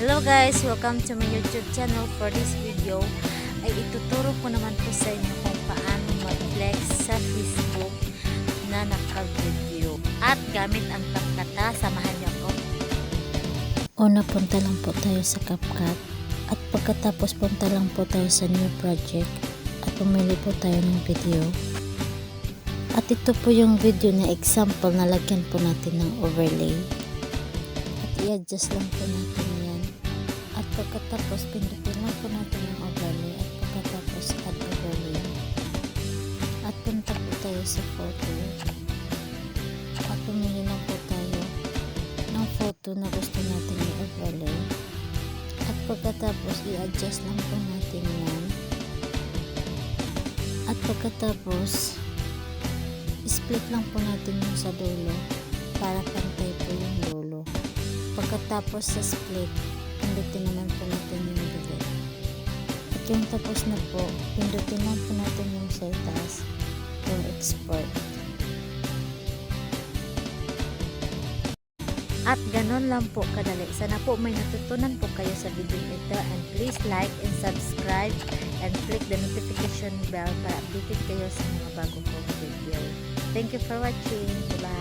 Hello guys! Welcome to my YouTube channel. For this video, ay ituturo ko naman po sa inyo kung paano mag-flex sa Facebook na naka-video. At gamit ang CapCut, samahan niyo ako. Una punta lang po tayo sa CapCut at pagkatapos punta lang po tayo sa new project at pumili po tayo ng video. At ito po yung video na example na lagyan po natin ng overlay. At i-adjust lang po natin. At pagkatapos pindutin lang po natin yung overlay at pagkatapos add overlay. At punta po tayo sa photo. At pumili lang po tayo ng photo na gusto natin i-overlay. At pagkatapos, i-adjust lang po natin yan. At pagkatapos, split lang po natin yung sa dulo para pantay po yung dulo. Pagkatapos sa split, pindutin naman po natin yung delete. At yung tapos na po, pindutin lang po natin yung sa taas, yung export. At ganun lang po kadali. Sana po may natutunan po kayo sa video ito and please like and subscribe and click the notification bell para updated kayo sa mga bago kong video. Thank you for watching. Bye!